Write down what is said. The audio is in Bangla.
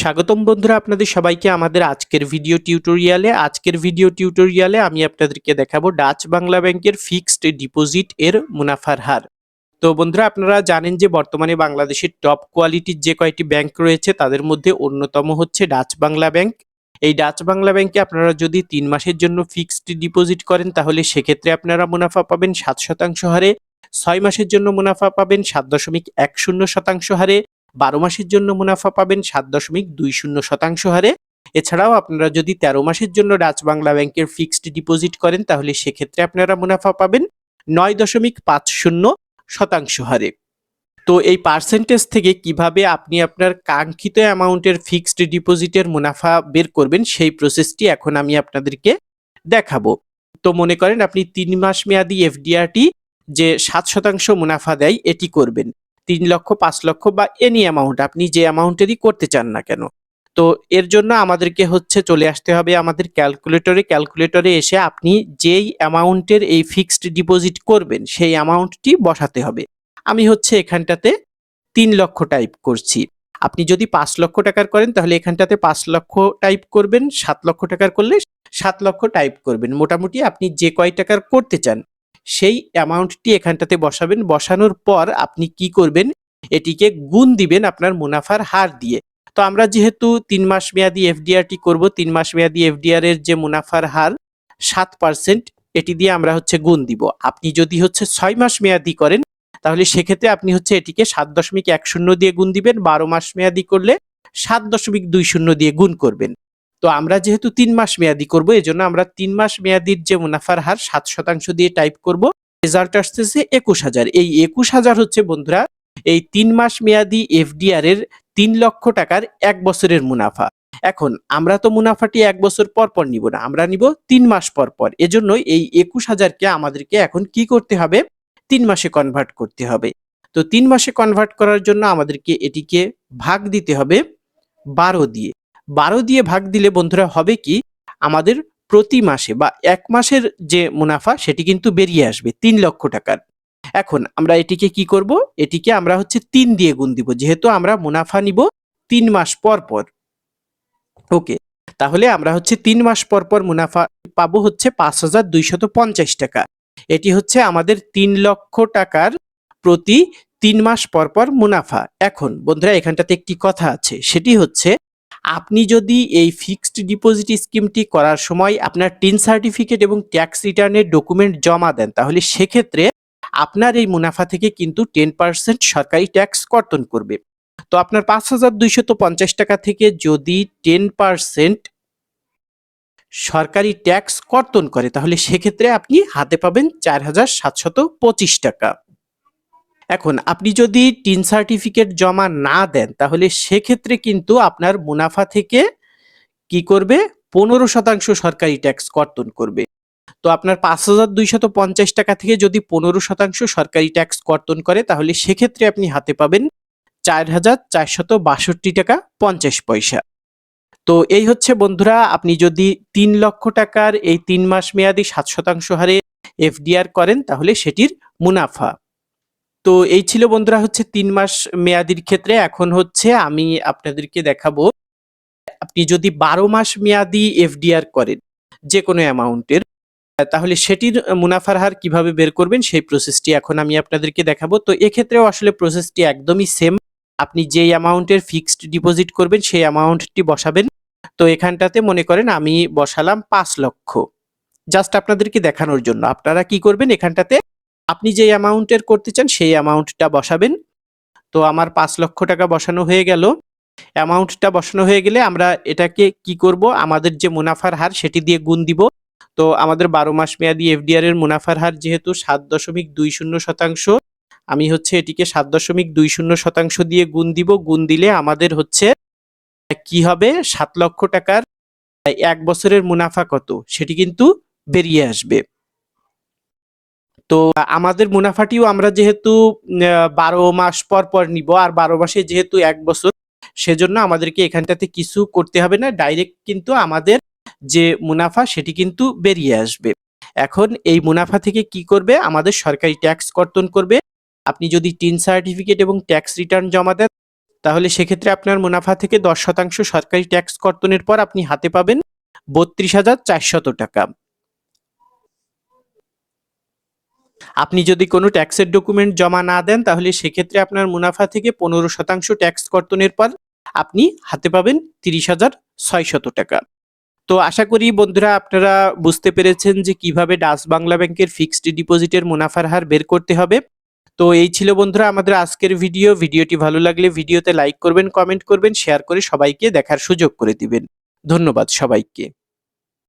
স্বাগতম বন্ধুরা আপনাদের সবাইকে আমাদের আজকের ভিডিও টিউটোরিয়ালে আজকের ভিডিও টিউটোরিয়ালে আমি আপনাদেরকে দেখাবো ডাচ বাংলা ব্যাংকের ফিক্সড ডিপোজিট এর মুনাফার হার। তো বন্ধুরা, আপনারা জানেন যে বর্তমানে বাংলাদেশের টপ কোয়ালিটির যে কয়টি ব্যাংক রয়েছে, তাদের মধ্যে অন্যতম হচ্ছে ডাচ বাংলা ব্যাংক। এই ডাচ বাংলা ব্যাংকে আপনারা যদি তিন মাসের জন্য ফিক্সড ডিপোজিট করেন, তাহলে সেক্ষেত্রে আপনারা মুনাফা পাবেন সাত শতাংশ হারে, ছয় মাসের জন্য মুনাফা পাবেন সাত দশমিক এক শূন্য শতাংশ হারে। বারো মাসের জন্য মুনাফা পাবেন সাত দশমিক দুই শূন্য শতাংশ হারে। এছাড়াও আপনারা যদি তেরো মাসের জন্য ডাচ বাংলা ব্যাংকের ফিক্সড ডিপোজিট করেন, তাহলে সেক্ষেত্রে আপনারা মুনাফা পাবেন নয় দশমিক পাঁচ শূন্য শতাংশ হারে। তো এই পার্সেন্টেজ থেকে কীভাবে আপনি আপনার কাঙ্ক্ষিত অ্যামাউন্টের ফিক্সড ডিপোজিটের মুনাফা বের করবেন, সেই প্রসেসটি এখন আমি আপনাদেরকে দেখাবো। তো মনে করেন আপনি তিন মাস মেয়াদি এফডিআরটি যে সাত শতাংশ মুনাফা দেয়, এটি করবেন। তিন লক্ষ, পাঁচ লক্ষ বা এনি অ্যামাউন্ট আপনি যে অ্যামাউন্টেরই করতে চান না কেন। তো এর জন্য আমাদেরকে হচ্ছে চলে আসতে হবে আমাদের ক্যালকুলেটরে ক্যালকুলেটরে এসে আপনি যেই অ্যামাউন্টের এই ফিক্সড ডিপোজিট করবেন, সেই অ্যামাউন্টটি বসাতে হবে। আমি হচ্ছে এখানটাতে তিন লক্ষ টাইপ করছি। আপনি যদি পাঁচ লক্ষ টাকার করেন, তাহলে এখানটাতে পাঁচ লক্ষ টাইপ করবেন, সাত লক্ষ টাকার করলে সাত লক্ষ টাইপ করবেন। মোটামুটি আপনি যে কয় টাকার করতে চান সেই অ্যামাউন্টটি এখানটাতে বসাবেন। বসানোর পর আপনি কি করবেন? এটিকে গুণ দিবেন আপনার মুনাফার হার দিয়ে। তো আমরা যেহেতু তিন মাস মেয়াদি এফডিআরটি করব, তিন মাস মেয়াদি এফডিআর এর যে মুনাফার হার, সাত পার্সেন্ট এটি দিয়ে আমরা হচ্ছে গুণ দিব। আপনি যদি হচ্ছে ছয় মাস মেয়াদি করেন, তাহলে সেক্ষেত্রে আপনি হচ্ছে এটিকে সাত দশমিক এক শূন্য দিয়ে গুণ দিবেন। বারো মাস মেয়াদি করলে সাত দশমিক দুই শূন্য দিয়ে গুণ করবেন। তো আমরা যেহেতু তিন মাস মেয়াদি করব, এজন্য আমরা তিন মাস মেয়াদির যে মুনাফার হার সাত শতাংশ দিয়ে টাইপ করব। রেজাল্ট আসতেছে একুশ হাজার। এই একুশ হাজার হচ্ছে, বন্ধুরা, এই তিন মাস মেয়াদি এফডিআর এর তিন লক্ষ টাকার এক বছরের মুনাফা। এখন, আমরা তো মুনাফাটি এক বছর পর পর নিব না, আমরা নিব তিন মাস পর পর। এজন্য এই একুশ হাজারকে আমাদেরকে এখন কি করতে হবে? তিন মাসে কনভার্ট করতে হবে। তো তিন মাসে কনভার্ট করার জন্য আমাদেরকে এটিকে ভাগ দিতে হবে বারো দিয়ে। বারো দিয়ে ভাগ দিলে বন্ধুরা হবে কি, আমাদের প্রতি মাসে বা এক মাসের যে মুনাফা সেটি কিন্তু বেরিয়ে আসবে তিন লক্ষ টাকার। এখন আমরা এটিকে কি করব? এটিকে আমরা হচ্ছে তিন দিয়ে গুণ দিব, যেহেতু আমরা মুনাফা নিব তিন মাস পর পর। ওকে, তাহলে আমরা হচ্ছে তিন মাস পর পর মুনাফা পাবো হচ্ছে পাঁচ হাজার দুইশত পঞ্চাশ টাকা। এটি হচ্ছে আমাদের তিন লক্ষ টাকার প্রতি তিন মাস পর পর মুনাফা। এখন বন্ধুরা এখানটাতে একটি কথা আছে, সেটি হচ্ছে আপনি যদি এই ফিক্সড ডিপোজিট স্কিমটি করার সময় আপনার টিন সার্টিফিকেট এবং ট্যাক্স রিটার্নের ডকুমেন্ট জমা দেন, তাহলে সেক্ষেত্রে আপনার এই মুনাফা থেকে কিন্তু টেন পার্সেন্ট সরকারি ট্যাক্স কর্তন করবে। তো আপনার পাঁচ হাজার দুইশত পঞ্চাশ টাকা থেকে যদি টেন পার্সেন্ট সরকারি ট্যাক্স কর্তন করে, তাহলে সেক্ষেত্রে আপনি হাতে পাবেন চার হাজার সাতশত পঁচিশ টাকা। এখন আপনি যদি টিন সার্টিফিকেট জমা না দেন, তাহলে সেক্ষেত্রে কিন্তু আপনার মুনাফা থেকে কি করবে? পনেরো শতাংশ সরকারি ট্যাক্স কর্তন করবে। তো আপনার পাঁচ হাজার দুইশত পঞ্চাশ টাকা থেকে যদি পনেরো শতাংশ সরকারি ট্যাক্স কর্তন করে, তাহলে সেক্ষেত্রে আপনি হাতে পাবেন চার হাজার চারশত বাষট্টি টাকা পঞ্চাশ পয়সা। তো এই হচ্ছে বন্ধুরা, আপনি যদি তিন লক্ষ টাকার এই তিন মাস মেয়াদি সাত শতাংশ হারে এফডিআর করেন, তাহলে সেটির মুনাফা। তো এই ছিল বন্ধুরা হচ্ছে তিন মাস মেয়াদির ক্ষেত্রে। এখন হচ্ছে আমি আপনাদেরকে দেখাবো, আপনি যদি বারো মাস মেয়াদি এফডিআর করেন যে কোনো অ্যামাউন্টের, তাহলে সেটির মুনাফার হার কীভাবে বের করবেন সেই প্রসেসটি এখন আমি আপনাদেরকে দেখাবো। তো এক্ষেত্রেও আসলে প্রসেসটি একদমই সেম আপনি যেই অ্যামাউন্টের ফিক্সড ডিপোজিট করবেন সেই অ্যামাউন্টটি বসাবেন। তো এখানটাতে মনে করেন আমি বসালাম পাঁচ লক্ষ। জাস্ট আপনাদেরকে দেখানোর জন্য, আপনারা কি করবেন এখানটাতে আপনি যে অ্যামাউন্টের করতে চান, সেই অ্যামাউন্টটা বসাবেন। তো আমার পাঁচ লক্ষ টাকা বসানো হয়ে গেল। অ্যামাউন্টটা বসানো হয়ে গেলে আমরা এটাকে কি করব? আমাদের যে মুনাফার হার, সেটি দিয়ে গুণ দিব। তো আমাদের বারো মাস মেয়াদি এফডিআর এর মুনাফার হার যেহেতু সাত দশমিক দুই শূন্য শতাংশ, আমি হচ্ছে এটিকে সাত দশমিক দুই শূন্য শতাংশ দিয়ে গুণ দিব। গুণ দিলে আমাদের হচ্ছে কি হবে? সাত লক্ষ টাকার এক বছরের মুনাফা কত? সেটি কিন্তু বেরিয়ে আসবে। তো আমাদের মুনাফাটিও আমরা যেহেতু বারো মাস পর পর নিব আর বারো মাসে যেহেতু এক বছর, সেজন্য আমাদেরকে এখানটাতে কিছু করতে হবে না। ডাইরেক্ট কিন্তু আমাদের যে মুনাফা সেটি কিন্তু বেরিয়ে আসবে। এখন এই মুনাফা থেকে কি করবে? আমাদের সরকারি ট্যাক্স কর্তন করবে। আপনি যদি টিন সার্টিফিকেট এবং ট্যাক্স রিটার্ন জমা দেন, তাহলে সেক্ষেত্রে আপনার মুনাফা থেকে দশ শতাংশ সরকারি ট্যাক্স কর্তনের পর আপনি হাতে পাবেন বত্রিশ হাজার চারশত টাকা। আপনি যদি কোনো ট্যাক্সের ডকুমেন্ট জমা না দেন, তাহলে সেক্ষেত্রে আপনার মুনাফা থেকে পনেরো শতাংশ ট্যাক্স কর্তনের পর আপনি হাতে পাবেন তিরিশ হাজার ছয়শত টাকা। তো আশা করি বন্ধুরা আপনারা বুঝতে পেরেছেন যে কীভাবে ডাস বাংলা ব্যাংকের ফিক্সড ডিপোজিটের মুনাফার হার বের করতে হবে। তো এই ছিল বন্ধুরা আমাদের আজকের ভিডিও। ভিডিওটি ভালো লাগলে ভিডিওতে লাইক করবেন, কমেন্ট করবেন, শেয়ার করে সবাইকে দেখার সুযোগ করে দিবেন। ধন্যবাদ সবাইকে।